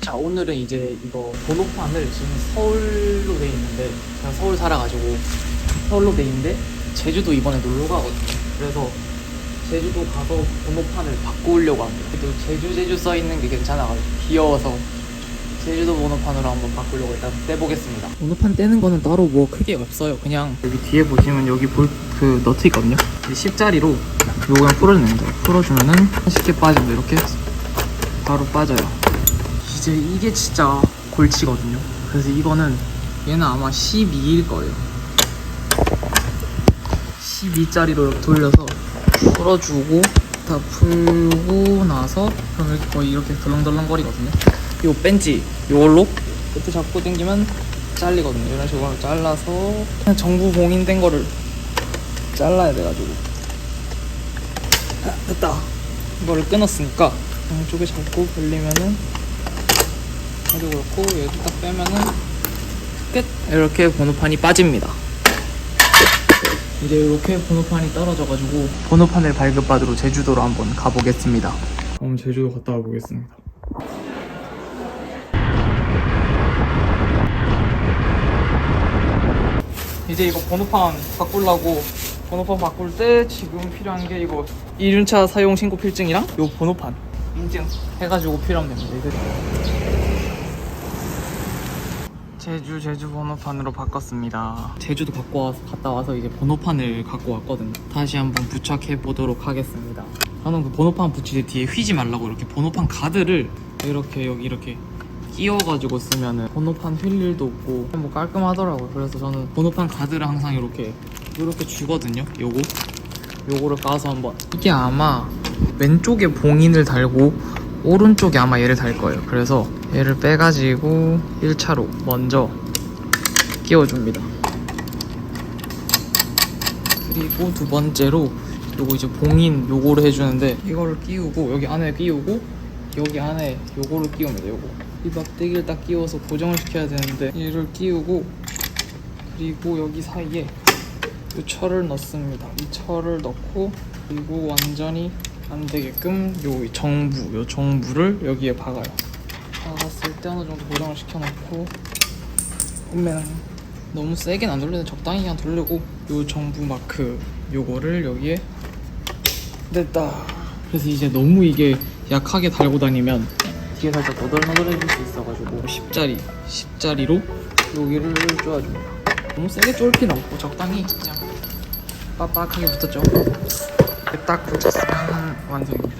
자 오늘은 이제 이거 번호판을 지금 서울로 돼 있는데 제가 서울 살아가지고 서울로 돼 있는데 제주도 이번에 놀러 가거든요. 그래서 제주도 가서 번호판을 바꾸려고 합니다. 그래도 제주 제주 써 있는 게 괜찮아가지고 귀여워서 제주도 번호판으로 한번 바꾸려고 일단 떼보겠습니다. 번호판 떼는 거는 따로 뭐 크게 없어요. 그냥 여기 뒤에 보시면 여기 볼그 너트 있거든요. 10짜리로 요거 그냥 풀어주는 거예요. 풀어주면은 쉽게 빠지고 이렇게 바로 빠져요. 이제 이게 진짜 골치거든요. 그래서 이거는 얘는 아마 12일 거예요. 12짜리로 이렇게 돌려서 풀어주고 다 풀고 나서 그럼 이렇게 거의 이렇게 덜렁덜렁 거리거든요. 요 벤치 요걸로 끝에 잡고 당기면 잘리거든요. 이런 식으로 잘라서 그냥 정부 봉인된 거를 잘라야 돼가지고 아, 됐다. 이거를 끊었으니까 양쪽에 잡고 벌리면은 아주 그렇고 여기 딱 빼면은 끝 이렇게 번호판이 빠집니다. 이제 이렇게 번호판이 떨어져가지고 번호판을 발급받으러 제주도로 한번 가보겠습니다. 그럼 제주도 갔다 와보겠습니다. 이제 이거 번호판 바꾸려고 번호판 바꿀 때 지금 필요한 게 이거 1륜차 사용 신고 필증이랑 요 번호판 인증 해가지고 필요하면 됩니다. 제주 제주 번호판으로 바꿨습니다. 제주도 갖고 와서 갔다 와서 이제 번호판을 갖고 왔거든요. 다시 한번 부착해 보도록 하겠습니다. 저는 그 번호판 붙일 때 뒤에 휘지 말라고 이렇게 번호판 가드를 이렇게 여기 이렇게 끼워가지고 쓰면은 번호판 휠 일도 없고 뭐 깔끔하더라고요. 그래서 저는 번호판 가드를 항상 이렇게 이렇게 주거든요. 요거 요거를 까서 한번 이게 아마 왼쪽에 봉인을 달고 오른쪽에 아마 얘를 달 거예요. 그래서 얘를 빼가지고 1차로 먼저 끼워줍니다. 그리고 두 번째로 요거 이제 봉인 요거를 해주는데 이거를 끼우고 여기 안에 끼우고 여기 안에 요거를 끼웁니다. 요거 이 막대기를 딱 끼워서 고정을 시켜야 되는데 얘를 끼우고 그리고 여기 사이에 이 철을 넣습니다. 이 철을 넣고 그리고 완전히 안 되게끔 요 정부, 요 정부를 여기에 박아요. 박았을 때 어느 정도 고정을 시켜놓고 그러면 너무 세게는 안 돌리는데 적당히 그냥 돌리고 요 정부 마크 요거를 여기에 됐다. 그래서 이제 너무 이게 약하게 달고 다니면 뒤에 살짝 너덜너덜해질 수 있어가지고 10짜리, 10짜리로 여기를 쪼아줍니다. 너무 세게 쫄 필요 없고 적당히 그냥 빡빡하게 붙었죠. 딱 붙였으면 완성입니다.